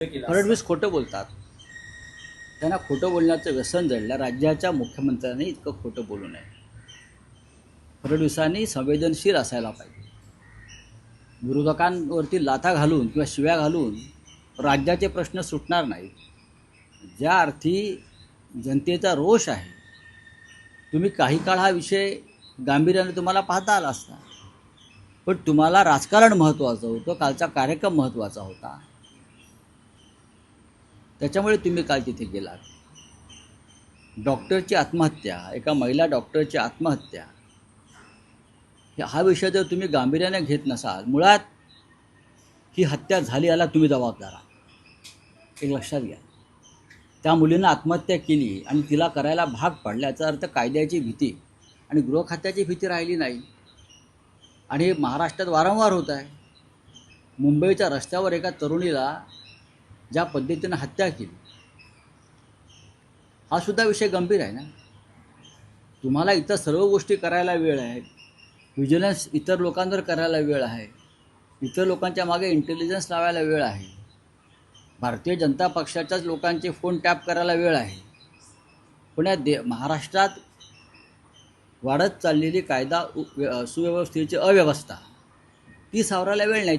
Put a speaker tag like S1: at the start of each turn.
S1: फडणवीस खोटं बोलतात. त्यांना खोटं बोलण्याचं व्यसन जडलं. राज्याच्या मुख्यमंत्र्यांनी इतकं खोटं बोलू नये. फडणवीसांनी संवेदनशील असायला पाहिजे. विरोधकांवरती लाथा घालून किंवा शिव्या घालून राज्याचे प्रश्न सुटणार नाहीत. ज्या अर्थी जनतेचा रोष आहे तुम्ही काही काळ हा विषय गांभीर्याने तुम्हाला पाहता आला असता. पण तुम्हाला राजकारण महत्त्वाचं होतं कालचा कार्यक्रम महत्त्वाचा होता. त्याच्यामुळे तुम्ही काल तिथे गेलात. डॉक्टरची आत्महत्या एका महिला डॉक्टरची आत्महत्या हे- हा विषय जर तुम्ही गांभीर्याने घेत नसाल मुळात ही हत्या झाली याला तुम्ही जबाबदार आहात. एक लक्षात घ्या. त्या मुलीनं आत्महत्या केली आणि तिला करायला भाग पडल्याचा अर्थ कायद्याची भीती आणि गृहखात्याची भीती राहिली नाही. आणि हे महाराष्ट्रात वारंवार होत आहे. मुंबईच्या रस्त्यावर एका तरुणीला ज्या पद्धतीनं हत्या केली. हा सुद्धा विषय गंभीर आहे ना? तुम्हाला इतर सर्व गोष्टी करायला वेळ आहे. विजिलन्स इतर लोकांवर करायला वेळ आहे. इतर लोकांच्या मागे इंटेलिजन्स लावायला वेळ आहे. भारतीय जनता पक्षाच्याच लोकांचे फोन टॅप करायला वेळ आहे. पण या दे महाराष्ट्रात वाढत चाललेली कायदा सुव्यवस्थेची अव्यवस्था ती सावरायला वेळ नाही.